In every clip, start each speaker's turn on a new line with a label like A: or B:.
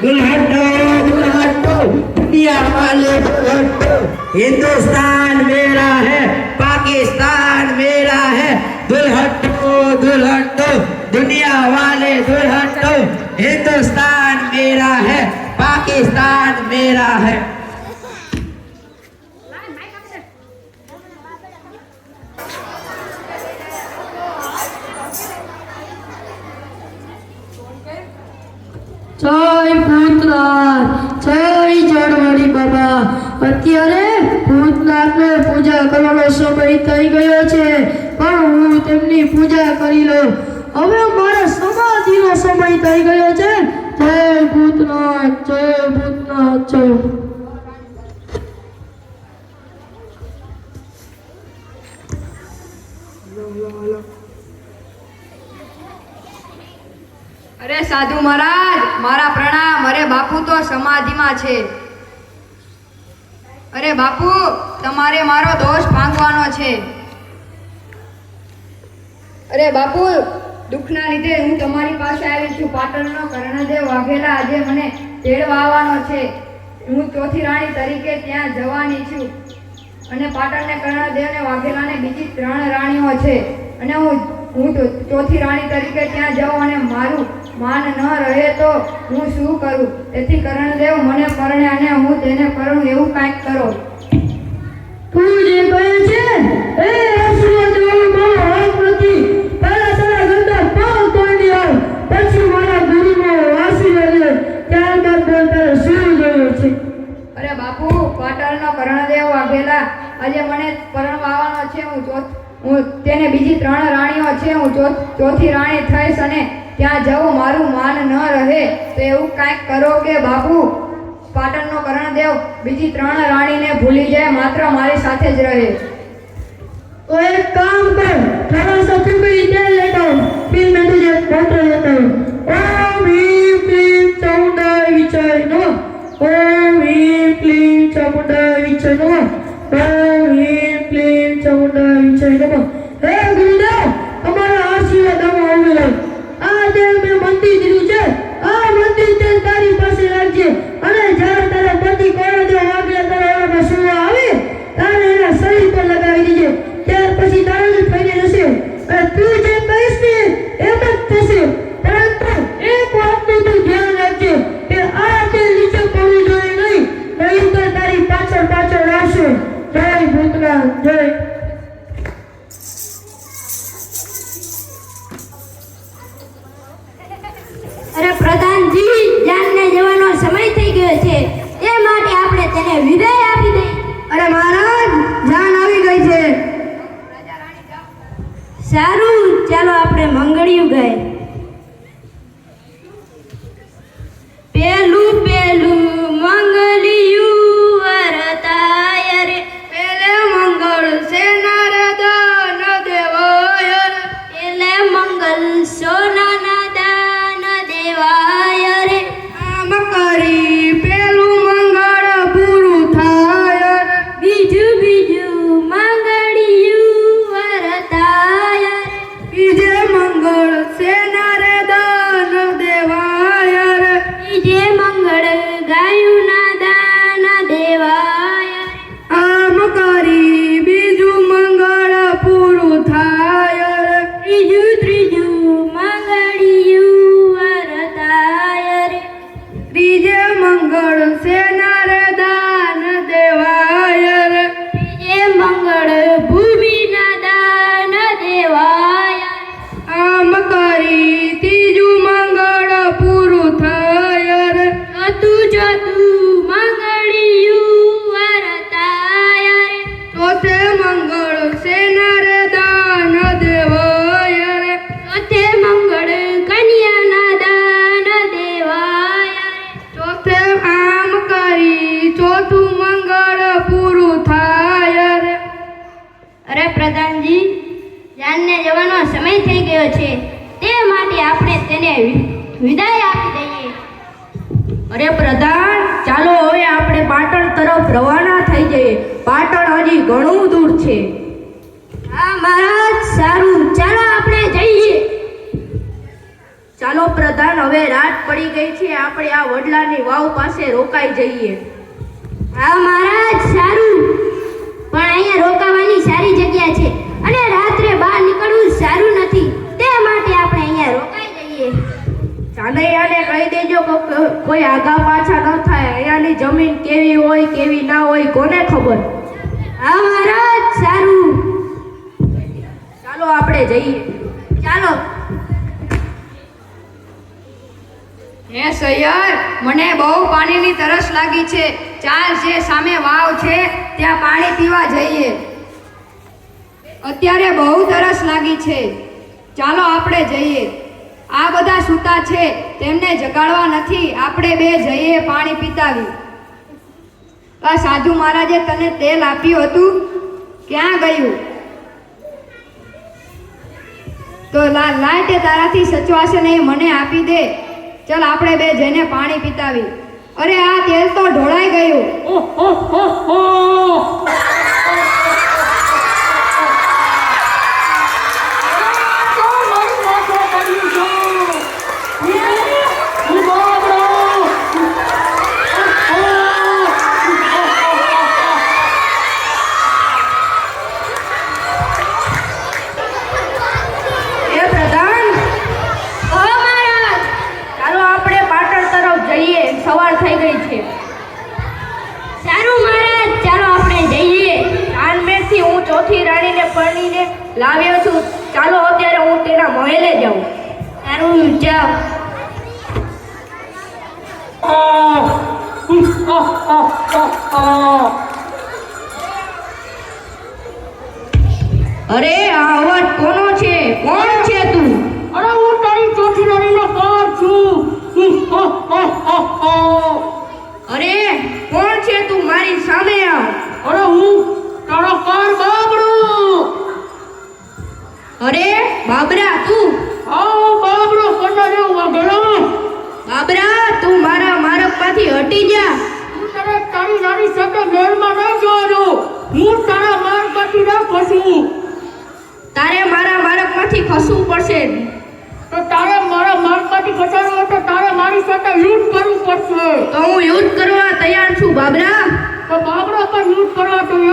A: दुल्हटो दुल्हटो दुनिया वाले दुल्हटो हिंदुस्तान मेरा है पाकिस्तान मेरा है दुल्हटो दुल्हटो दुनिया वाले दुल्हटो हिंदुस्तान मेरा है पाकिस्तान मेरा है
B: અત્યારે ભૂતનાથને પૂજા કરવાનો સમય થઈ ગયો છે, પણ હું તેમની પૂજા કરી લઉં. હવે મારે સમાધિનો સમય થઈ ગયો છે. જય ભૂતનાથ જય ભૂતનાથ, જય
C: અરે સાધુ મહારાજ, મારા પ્રણામ. અરે બાપુ તો સમાધિમાં છે. અરે બાપુ, તમારે મારો દોષ ભાંગવાનો છે. અરે બાપુ, દુઃખના લીધે હું તમારી પાસે આવી છું. પાટણનો કર્ણદેવ વાઘેલા આજે મને તેડવા આવવાનો છે. હું ચોથી રાણી તરીકે ત્યાં જવાની છું. અને પાટણને કર્ણદેવને વાઘેલાને બીજી ત્રણ રાણીઓ છે. અને હું હું ચોથી રાણી તરીકે ત્યાં જાઉં અને મારું માન ન રહે તો હું શું કરું? તેથી કર્ણદેવ મને પરણે અને હું તેને કરું એવું કાંઈક કરો.
B: તું જે કહે છે એ મારો હક નથી પહેલા તારા ગંદા પાવ તોડી આવ. પછી મારા ગુરુનો ત્યારબાદ તારે શું જોયું છે.
C: અરે બાપુ પાટણનો કર્ણદેવ વાઘેલા આજે મને પરણવા આવવાનો છે. હું ચોથ હું તેને બીજી ત્રણ રાણીઓ છે. હું ચોથ ચોથી રાણી થઈશ અને ત્યાં જવું મારું માન ન રહે. તો એવું કાંઈક કરો કે, બાપુ, પાટણનો કરણદેવ બીજી ત્રણ રાણીને ભૂલી જાય, માત્ર મારી સાથે જ રહે.
B: તો એક કામ કર, તારા સચિન ભાઈ
D: ત્યાં લેતા હું ફિર મેં તુજે પત્ર લેતા હું ઓમ હીમ ક્લીમ ચામુંડા વિચાર નો
B: ઓમ હીમ ક્લીમ ચામુંડા વિચાર નો
D: સારું. ચાલો આપણે મંગળિયું ગાય જવાનો સમય થઈ ગયો છે. તે માટે આપણે તેને વિદાય આપી દઈએ.
B: અરે પ્રધાન, ચાલો હવે આપણે પાટણ તરફ રવાના થઈ જઈએ. પાટણ હજી ઘણું દૂર છે.
D: હા, મહારાજ, સારું. ચાલો આપણે જઈએ.
E: ચાલો પ્રધાન, હવે રાત પડી ગઈ છે. આપણે આ વડલાની વાવ પાસે રોકાઈ જઈએ.
D: હા, મહારાજ, સારું. પણ અહીંયા રોકાવાની સારી જગ્યા છે. અને રાત્રે બહાર સારું નથી. તે માટે આપણે અહીંયા રોકાઈ જઈએ.
E: કાનૈયાને કહી દેજો કે કોઈ આગા પાછા ન થાય. અહીંયાની જમીન કેવી હોય કેવી ના હોય કોને ખબર?
D: હા મહારાજ સારું.
E: ચાલો આપણે જઈએ.
D: ચાલો.
C: હે સૈયર મને બહુ પાણીની તરસ લાગી છે. ચાલ જે સામે વાવ છે ત્યાં પાણી પીવા જઈએ. અત્યારે બહુ તરસ લાગી છે. ચાલો આપણે જઈએ. આ બધા સૂતા છે, તેમને જગાડવા નથી, આપણે બે જઈએ પાણી પીતાવી. આ સાધુ મહારાજે તને તેલ આપ્યું હતું? ક્યાં ગયું? તો લાઈટ તારાથી સચવાશે નહીં, મને આપી દે. ચલ આપણે બે જઈને પાણી પીતાવી. અરે, આ તેલ તો ઢોળાઈ ગયું.
E: એ મારી સામે આવ.
F: અરે હું તારો કાર બાબડું
E: અરે બાબરા તું.
F: આવો બાબરો કન્ના જેવો વાઘેલો
E: બાબરા તું મારા માર્ગમાંથી હટી જા.
F: હું તારે તારી રાણી સાથે મેળમાં ન જોવાનો. હું તારા માર પાછી ના ફસું.
E: તારે મારા માર્ગમાંથી ખસવું પડશે.
F: તો તારે મારા માર કાઢી ખસાડવું તો તારે મારી સાથે યુદ્ધ કરવું પડશે.
E: તો હું યુદ્ધ કરવા તૈયાર છું બાબરા.
F: તો બાબડો પર લૂંટ કરવા તૈયાર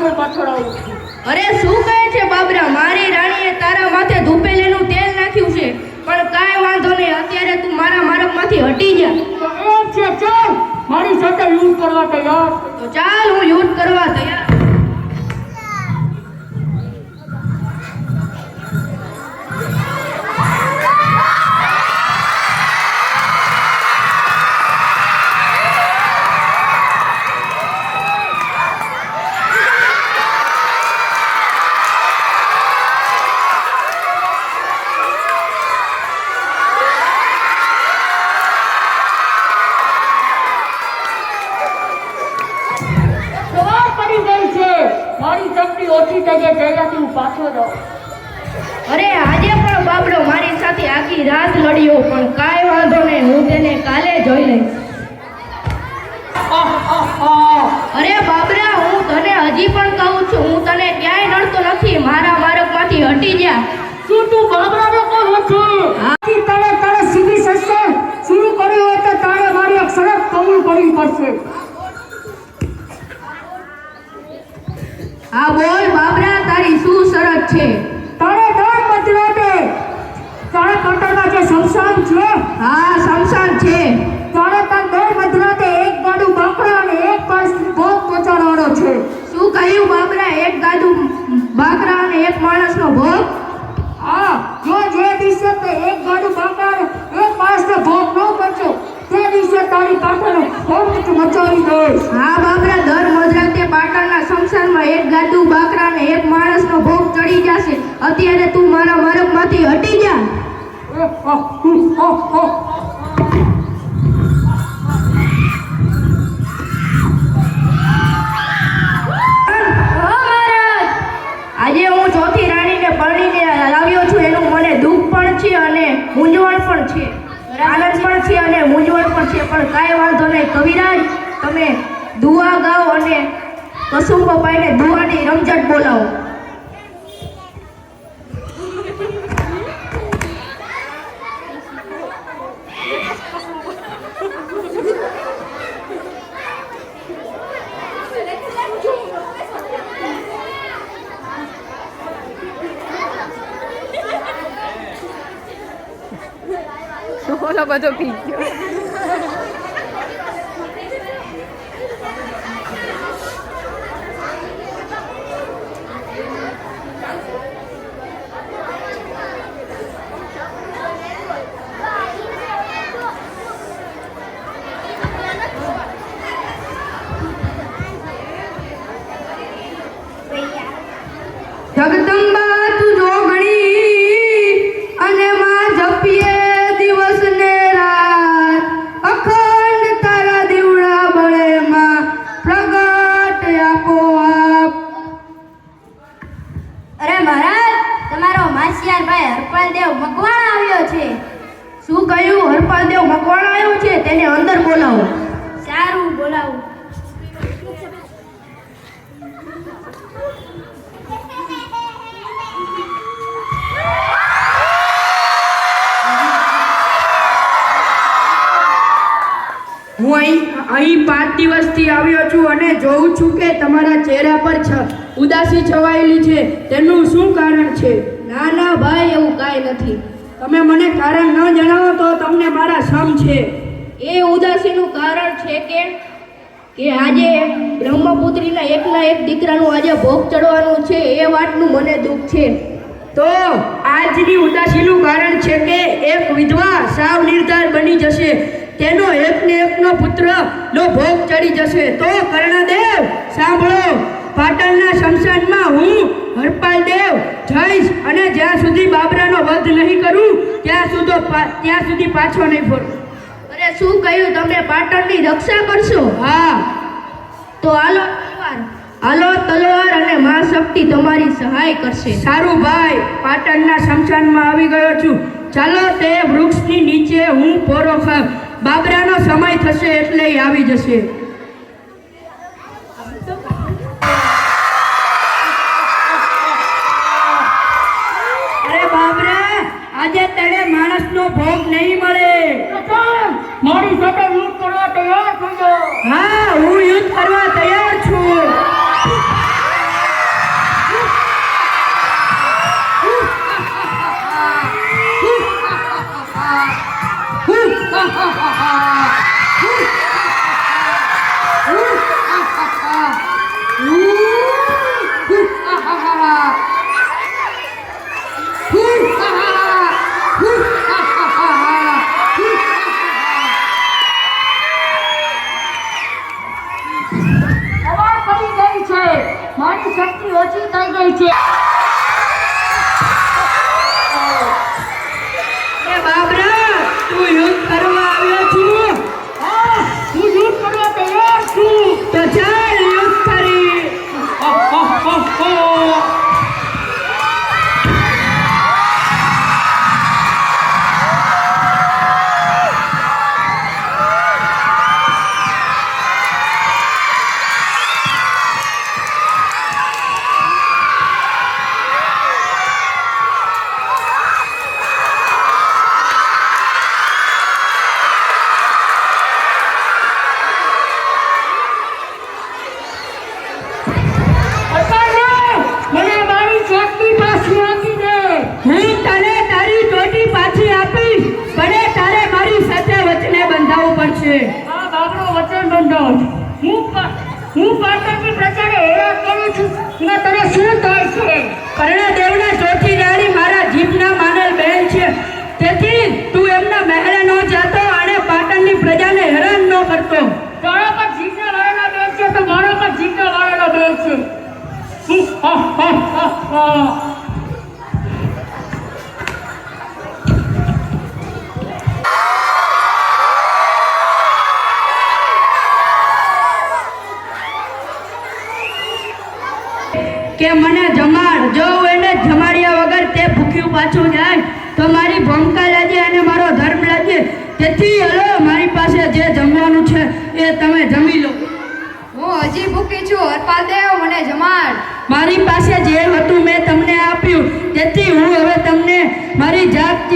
F: પાછળ પાછળ આવું
E: અરે શું કહે છે બાબરા? મારી રાણીએ તારા માથે ધૂપેલીનું તેલ નાખ્યું છે. પણ કાંઈ વાંધો નહીં અત્યારે તું મારા માર્ગમાંથી હટી જા.
F: ચાલ. મારી સાથે યુદ્ધ કરવા તૈયાર.
E: તો ચાલ હું યુદ્ધ કરવા તૈયાર
F: કરવી પડશે.
E: હા બોલ બાબરા તારી શું શરત છે?
F: તારે ત્રણ મધરાતે તારે પાટણમાં જે શમશાન છે
E: હા શમશાન છે.
F: તારે તાર દર મધરાતે એક ગાડું બાકડા અને એક કળશ ભોગ પહોંચાડવાનો છે.
E: શું કહ્યું બાબરા? એક ગાડું બાકરા અને એક માણસનો ભોગ?
F: હા જો જે દિવસે તે એક ગાડું બાકડા અને એક માણસનો ભોગ ન કરશો તે દિવસે તારી પાટણ ખૂબ મચાવી દઈશ
E: હા બાકરા દર મધરાતે પાટણના સંસારમાં એક ગાડું બાકરા ને એક માણસનો ભોગ ચડી જશે. અત્યારે તું મારા મરબમાંથી હટી જા. આજે તમે દુઆ ગાઓ અને કસુમ પપ્પાને દુઆની રમઝટ બોલાવો
G: ઓલો બધો પી ગયો
E: જગદંબા તું જોગણી અને માં જપીએ દિવસ ને રાત અખંડ તારા દીવડા બળે માં પ્રગટ આપો આપ
D: અરે મહારાજ તમારો માસિયાર ભાઈ હરપાલદેવ મકવાણ આવ્યો છે
E: શું કહ્યું હરપાલદેવ મકવાણ આવ્યો છે તેને અંદર બોલાવો
D: સારું બોલાવું
E: હું અહીં અહીં પાંચ દિવસથી આવ્યો છું અને જોઉં છું કે તમારા ચહેરા પર ઉદાસી છવાયેલી છે. તેનું શું કારણ છે? ના ના, ભાઈ, એવું કાંઈ નથી. તમે મને કારણ ન જણાવો તો તમને મારા સમ છે. એ ઉદાસીનું કારણ છે કે કે આજે બ્રહ્મપુત્રીના એકના એક દીકરાનું આજે ભોગ ચડવાનું છે એ વાતનું મને દુઃખ છે. તો આજની ઉદાસીનું કારણ છે કે એક વિધવા સાવ નિર્ધાર બની જશે. તેનો એકને એકનો પુત્ર નો ભોગ ચડી જશે. તો કર્ણદેવ સાંભળો પાટણના શમશાનમાં હું હરપાલદેવ જઈશ અને જ્યાં સુધી બાબરાનો વધ નહીં કરું ત્યાં સુધી ત્યાં સુધી પાછો નહીં ફરું. અરે શું કહ્યું? તમે પાટણની રક્ષા કરશો? હા. તો હાલો તલવાર હાલો તલવાર અને મા શક્તિ તમારી સહાય કરશે. સારું ભાઈ, પાટણના શમશાનમાં આવી ગયો છું. ચાલો તે વૃક્ષની નીચે હું પોરો ખાવ. બાબરાનો સમય થશે એટલે આવી જશે અરે બાબરા આજે તને માણસનો ભોગ નહીં મળે.
F: મારી સાથે યુદ્ધ કરવા તૈયાર
E: છું
F: હા હું યુદ્ધ કરવા તૈયાર છું.
H: કે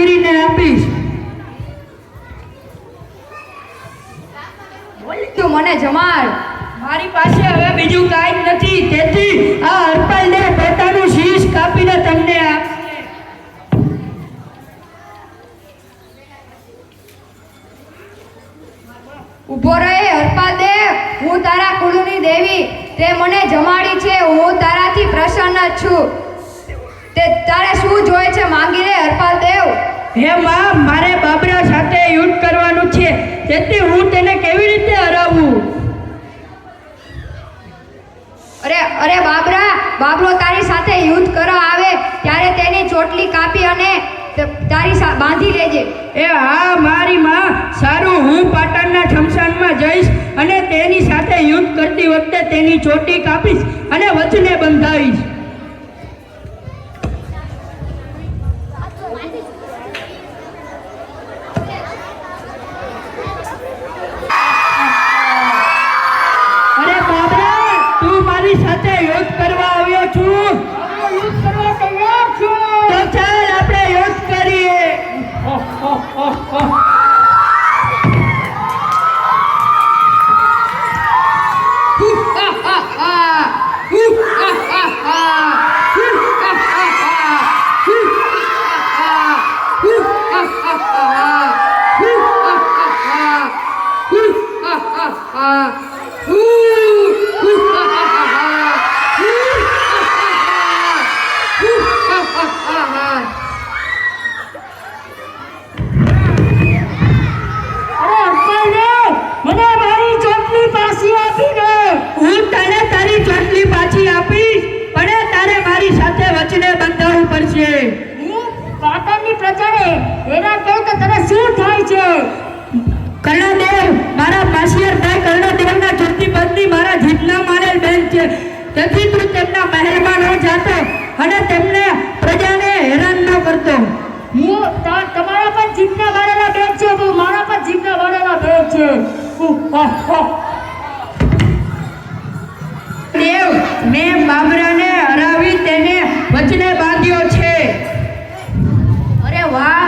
H: જાત આપીશ.
C: બોલ્યું મને જમાડ.
H: મારી પાસે હવે બીજું કાંઈ નથી. તેથી આ અર્પણને પોતાનું શીશ કાપીને તમને આપશે.
C: રહે હરપાલ દેવ હું તારા કુળની દેવી. તે મને જમાડી છે. હું તારાથી પ્રસન્ન છું. તે તારે શું જોઈએ છે માંગી લે હરપાલ દેવ
H: હે માં મારે બાબરા સાથે યુદ્ધ કરવાનું છે. તેથી હું તેને કેવી રીતે હરાવું?
C: અરે અરે બાબરા બાબરો તારી સાથે યુદ્ધ કરવા આવે ત્યારે તેની ચોટલી કાપી અને તારી બાંધી લેજે.
H: એ હા મારી માં સારું હું પાટણના ઠમસાનમાં જઈશ અને તેની સાથે યુદ્ધ કરતી વખતે તેની ચોટી કાપીશ અને વચને બંધાવીશ. અરે
F: પર દેવ છે.
H: દેવ મેં બાબરાને હરાવી તેને વચને બાંધ્યો છે.
D: અરે વાહ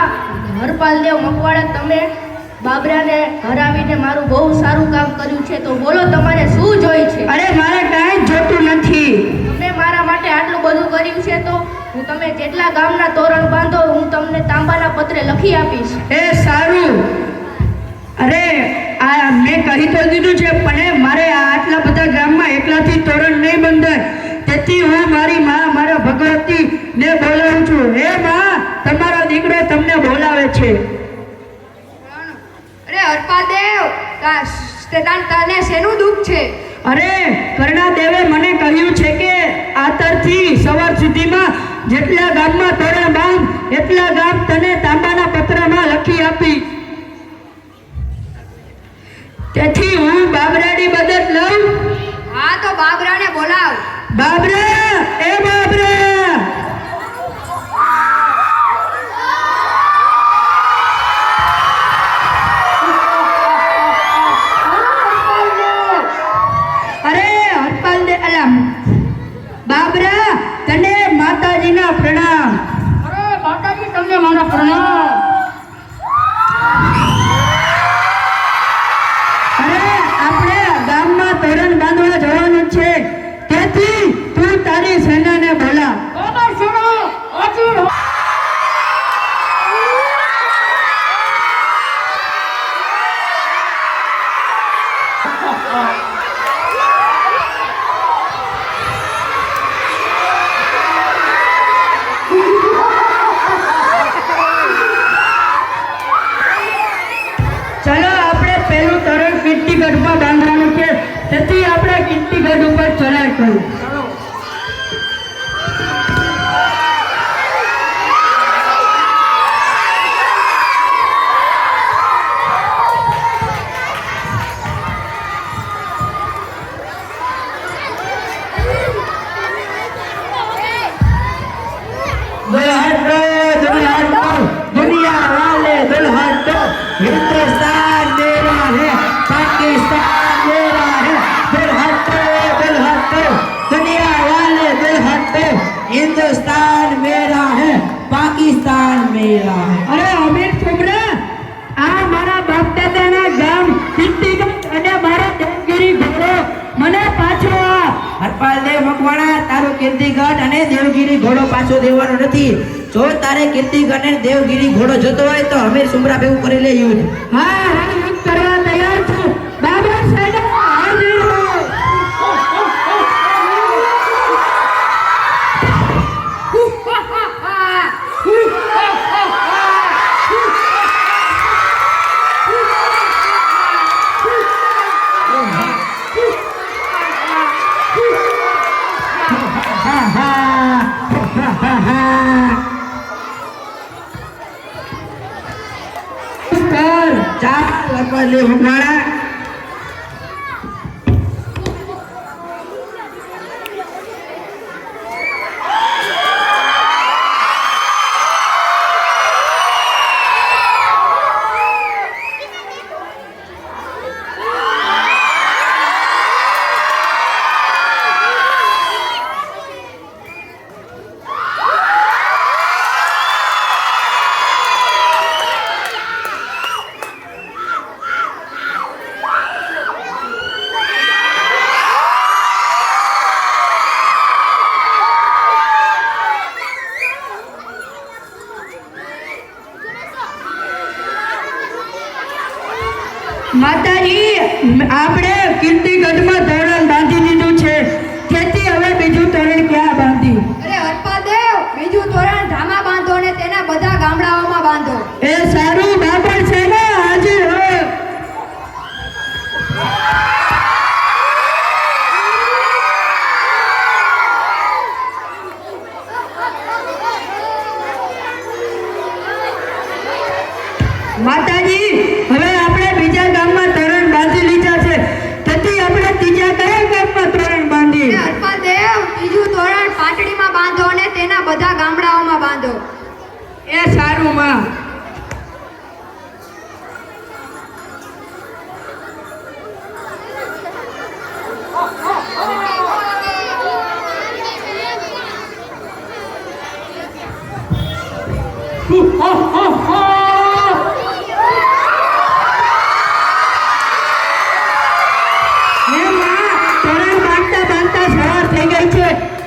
D: હરપાલ દેવ મકવાડા તમે બાબરાને હરાવીને મારું બહુ સારું કામ કર્યું છે. તો બોલો તમારે શું જોઈ છે?
H: અરે મારે કાંઈ જોતું નથી.
D: તમે મારા માટે આટલું બધું કર્યું છે તો હું તમે જેટલા ગામના તોરણ બાંધો હું તમને તાંબાના પત્રે લખી આપીશ.
H: એ સારું. અરે આ મેં કહી તો દીધું છે પણ મારે આટલા બધા ગામમાં એકલાથી તોરણ નહીં બંધાય. તેથી હું મારી માં મારા ભગવતી ને બોલાવું છું. હે માં તમારો દીકરો તમને બોલાવે છે.
C: અરે અર્પાદેવ દેવ તાન- તને શેનું દુઃખ છે?
H: અરે કર્ણાદેવે મને કહ્યું છે કે આતરથી સવાર સુધીમાં જેટલા ગામમાં તોરણ બાંધ એટલા ગામ તને તાંબાના પત્રમાં લખી આપી. તેથી હું બાબરાની મદદ લઉં?
C: હા તો બાબરાને બોલાવ.
H: બાબરા એ બાબરા. અરે હરપાલ દે અલા બાબરા તને માતાજીના પ્રણામ.
F: અરે માતાજી તમને મારા પ્રણામ.
H: ઘોડો પાછો
A: દેવાનો નથી. જો તારે કીર્તિગઢ દેવગીરી ઘોડો જતો હોય તો અમે સુમરા ભેગું કરી લે યુદ્ધ
H: હા হুমায়রা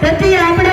H: Nanti.